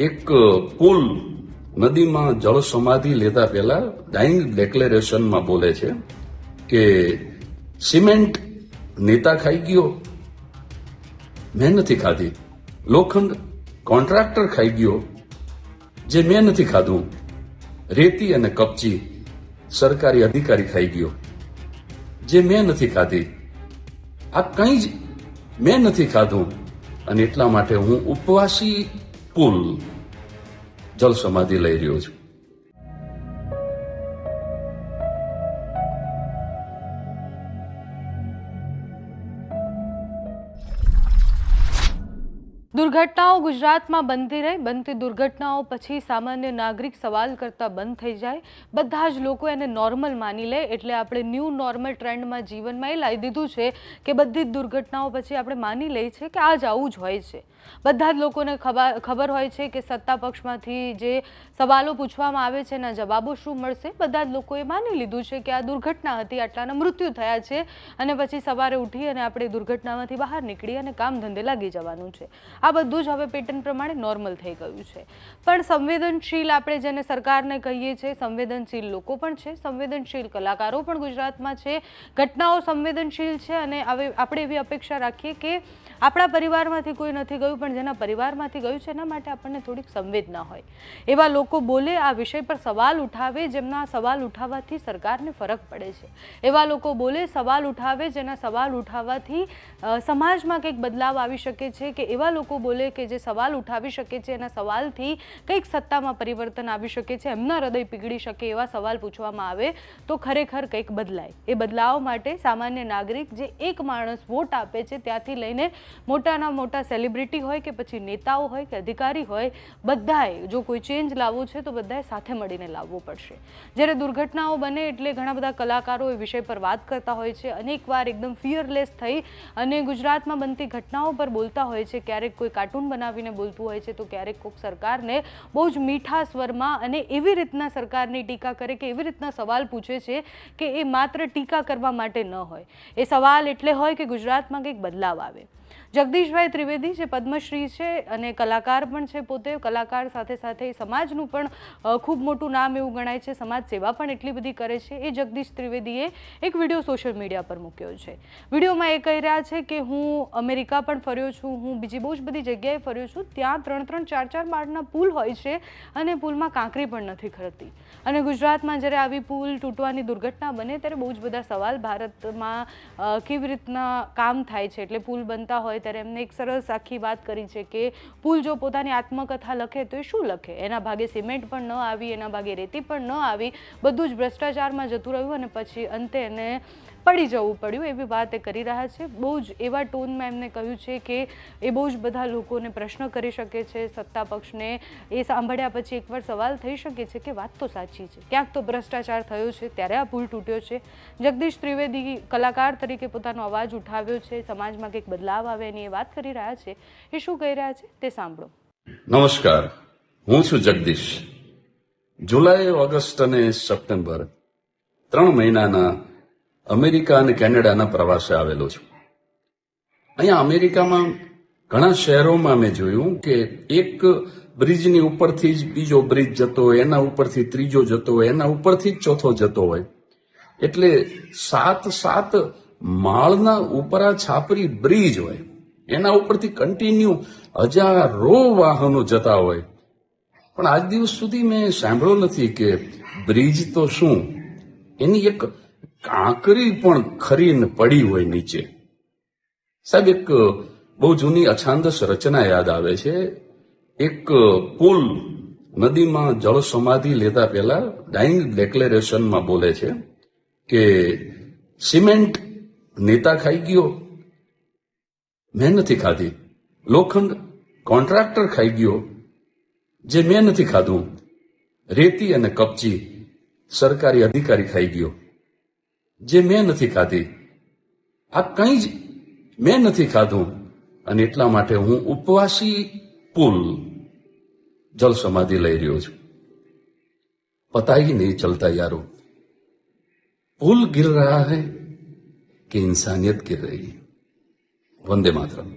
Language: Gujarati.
એક પુલ નદીમાં જળ સમાધિ લેતા પહેલા ડાઇંગ ડેક્લેરેશનમાં બોલે છે કે સિમેન્ટ નેતા ખાઈ ગયો. મેં નથી ખાધી. લોખંડ કોન્ટ્રાક્ટર ખાઈ ગયો. જે મેં નથી ખાધું. રેતી અને કપચી સરકારી અધિકારી ખાઈ ગયો. જે મેં નથી ખાધી. આ કંઈ જ મેં નથી ખાધું. અને એટલા માટે હું ઉપવાસી પુલ જલ સમાધિ લઈ રહ્યો છું. દુર્ઘટનાઓ ગુજરાતમાં બનતી રહી. બનતી દુર્ઘટનાઓ પછી સામાન્ય નાગરિક સવાલ કરતા બંધ થઈ જાય. બધા જ લોકો એને નોર્મલ માની લે એટલે આપણે ન્યૂ નોર્મલ ટ્રેન્ડમાં જીવનમાં એ લાવી દીધું છે કે બધી જ દુર્ઘટનાઓ પછી આપણે માની લઈએ છીએ કે આ જ આવું જ હોય છે. બધા જ લોકોને ખબર હોય છે કે સત્તા પક્ષમાંથી જે સવાલો પૂછવામાં આવે છે એના જવાબો શું મળશે? બધા જ લોકોએ માની લીધું છે કે આ દુર્ઘટના હતી, આટલાના મૃત્યુ થયા છે અને પછી સવારે ઉઠી અને આપણે દુર્ઘટનામાંથી બહાર નીકળી અને કામ ધંધે લાગી જવાનું છે. આ બધું જ હવે પેટર્ન પ્રમાણે નોર્મલ થઈ ગયું છે. પણ સંવેદનશીલ આપણે જેને સરકારને કહીએ છીએ, સંવેદનશીલ લોકો પણ છે, સંવેદનશીલ કલાકારો પણ ગુજરાતમાં છે. ઘટનાઓ સંવેદનશીલ છે અને હવે આપણે એવી અપેક્ષા રાખીએ કે આપણા પરિવારમાંથી કોઈ નથી ગયું, પણ જેના પરિવારમાંથી ગયું છે એના માટે આપણને થોડીક સંવેદના હોય. એવા લોકો બોલે, આ વિષય પર સવાલ ઉઠાવે, જેમના સવાલ ઉઠાવવાથી સરકારને ફરક પડે છે. એવા લોકો બોલે, સવાલ ઉઠાવે, જેના સવાલ ઉઠાવવાથી સમાજમાં કંઈક બદલાવ આવી શકે છે કે એવા લોકો બોલે કે જે સવાલ ઉઠાવી શકે છે, એના સવાલથી કંઈક સત્તામાં પરિવર્તન આવી શકે છે, એમના હૃદય પીગળી શકે એવા સવાલ પૂછવામાં આવે, તો ખરેખર કંઈક બદલાય. એ બદલાવ માટે સામાન્ય નાગરિક જે એક માણસ વોટ આપે છે, ત્યાંથી લઈને મોટાના મોટા સેલિબ્રિટી હોય કે પછી નેતાઓ હોય કે અધિકારી હોય, બધાએ જો કોઈ ચેન્જ લાવવો છે, તો બધાએ સાથે મળીને લાવવો પડશે. જ્યારે દુર્ઘટનાઓ બને એટલે ઘણા બધા કલાકારો એ વિષય પર વાત કરતા હોય છે, અનેકવાર એકદમ ફિયરલેસ થઈ અને ગુજરાતમાં બનતી ઘટનાઓ પર બોલતા હોય છે, ક્યારેક કોઈ કાર્ટૂન બનાવીને બોલતું હોય છે, તો ક્યારેક કોઈક સરકારને બહુ જ મીઠા સ્વરમાં અને એવી રીતના સરકારની ટીકા કરે કે એવી રીતના સવાલ પૂછે છે કે એ માત્ર ટીકા કરવા માટે ન હોય. એ સવાલ એટલે હોય કે ગુજરાતમાં કંઈક બદલાવ આવે. જગદીશભાઈ ત્રિવેદી જે પદ્મશ્રી છે અને કલાકાર પણ છે પોતે. કલાકાર સાથે સાથે સમાજનું પણ ખૂબ મોટું નામ એવું ગણાય છે. સમાજ સેવા પણ એટલી બધી કરે છે. એ જગદીશ ત્રિવેદીએ એક વીડિયો સોશિયલ મીડિયા પર મૂક્યો છે. વિડીયોમાં એ કહી રહ્યા છે કે હું અમેરિકા પણ ફર્યો છું. હું બીજી બહુ જ બધી જગ્યાએ ફર્યો છું. ત્યાં ત્રણ ત્રણ, ચાર ચાર માળના પુલ હોય છે અને પુલમાં કાંકરી પણ નથી ખરતી. અને ગુજરાતમાં જ્યારે આવી પુલ તૂટવાની દુર્ઘટના બને ત્યારે બહુ જ બધા સવાલ ભારતમાં કેવી રીતના કામ થાય છે? એટલે પુલ બનતા હોય ત્યારે એમને એક સરસ આખી વાત કરી છે કે પુલ જો પોતાની આત્મકથા લખે તો એ શું લખે? એના ભાગે સિમેન્ટ પણ ન આવી, એના ભાગે રેતી પણ ન આવી, બધું જ ભ્રષ્ટાચારમાં જતું રહ્યું અને પછી અંતે એને પડી જવું પડ્યું, એવી વાત એ કરી રહ્યા છે. બહુ જ એવા ટોનમાં એમને કહ્યું છે કે એ બહુ જ બધા લોકોને પ્રશ્ન કરી શકે છે, સત્તા પક્ષને. એ સાંભળ્યા પછી એકવાર સવાલ થઈ શકે છે કે વાત તો સાચી છે. ક્યાંક તો ભ્રષ્ટાચાર થયો છે, ત્યારે આ પુલ તૂટ્યો છે. જગદીશ ત્રિવેદી કલાકાર તરીકે પોતાનો અવાજ ઉઠાવ્યો છે. સમાજમાં કંઈક બદલાવ આવે એની એ વાત કરી રહ્યા છે. એ શું કહી રહ્યા છે તે સાંભળો. નમસ્કાર. હું છું જગદીશ. જુલાઈ, ઓગસ્ટ અને સપ્ટેમ્બર ત્રણ મહિનાના અમેરિકા અને કેનેડાના પ્રવાસે આવેલો છું. અહીંયા અમેરિકામાં ઘણા શહેરોમાં મેં જોયું કે એક બ્રિજની ઉપરથી જ બીજો બ્રિજ જતો હોય, એના ઉપરથી ત્રીજો જતો હોય, એના ઉપરથી જ ચોથો જતો હોય. એટલે સાત સાત માળના ઉપરા છાપરી બ્રિજ હોય. એના ઉપરથી કન્ટિન્યુ હજારો વાહનો જતા હોય. પણ આજ દિવસ સુધી મેં સાંભળ્યો નથી કે બ્રિજ તો શું? એની એક કાંકરી પણ ખરીને પડી હોય નીચે. સાહેબ, એક બહુ જૂની અછાંદસ રચના યાદ આવે છે. એક પુલ નદીમાં જળ સમાધિ લેતા પહેલા ડાઇંગ ડેક્લેરેશનમાં બોલે છે કે, સિમેન્ટ નેતા ખાઈ ગયો. મેં નથી ખાધી. લોખંડ કોન્ટ્રાક્ટર ખાઈ ગયો. જે મેં નથી ખાધું. રેતી અને કપચી સરકારી અધિકારી ખાઈ ગયો. જે મેં નથી ખાધી, આ કંઈ જ મેં નથી ખાધું અને એટલા માટે હું ઉપવાસી પુલ જલ સમાધિ લઈ રહ્યો છું. પતા નહીં ચલતા યારો. પુલ ગીર રહ્યા હૈ કે ઇન્સાનિયત ગિર રહી વંદે માતરમ.